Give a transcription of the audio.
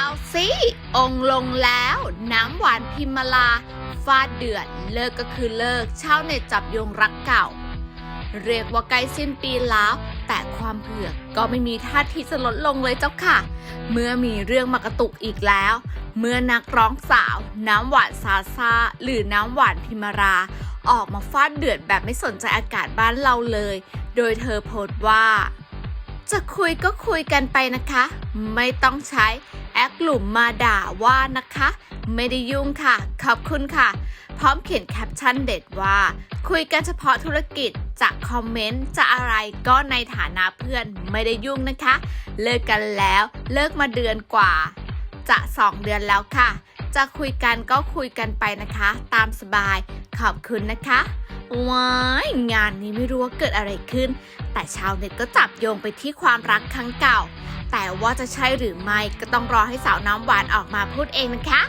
เอาสิ องลงแล้วน้ำหวานพิมลา ฟาดเดือด เลิกก็คือเลิกเช่าเน็ตจับโยงรักเก่า เรียกว่าใกล้สิ้นปีแล้ว แต่ความเผือกก็ไม่มีท่าทีจะลดลงเลยเจ้าค่ะ เมื่อมีเรื่องมากระตุกอีกแล้ว เมื่อนักร้องสาว น้ำหวานซาซาหรือน้ำหวานพิมรา ออกมาฟาดเดือดแบบไม่สนใจอากาศบ้านเราเลย โดยเธอโพสต์ว่า จะคุยก็คุยกันไปนะคะ ไม่ต้องใช้ อคหลุมมาด่าว่านะคะ ไม่ได้ยุ่งค่ะ ขอบคุณค่ะ พร้อมเขียนแคปชั่นเด็ดว่า คุยกันเฉพาะธุรกิจจะคอมเมนต์จะอะไรก็ในฐานะเพื่อนไม่ได้ยุ่งนะคะ เลิกกันแล้วเลิกมาเดือนกว่า จะ 2 เดือนแล้วค่ะ จะคุยกันก็คุยกันไปนะคะ ตามสบายขอบคุณนะคะว้ายงานนี้ไม่รู้ว่าเกิดอะไรขึ้น แต่ชาวเน็ตก็จับโยงไปที่ความรักครั้งเก่า แต่ว่าจะใช่หรือไม่ก็ต้องรอให้สาวน้ำหวานออกมาพูดเองนะคะ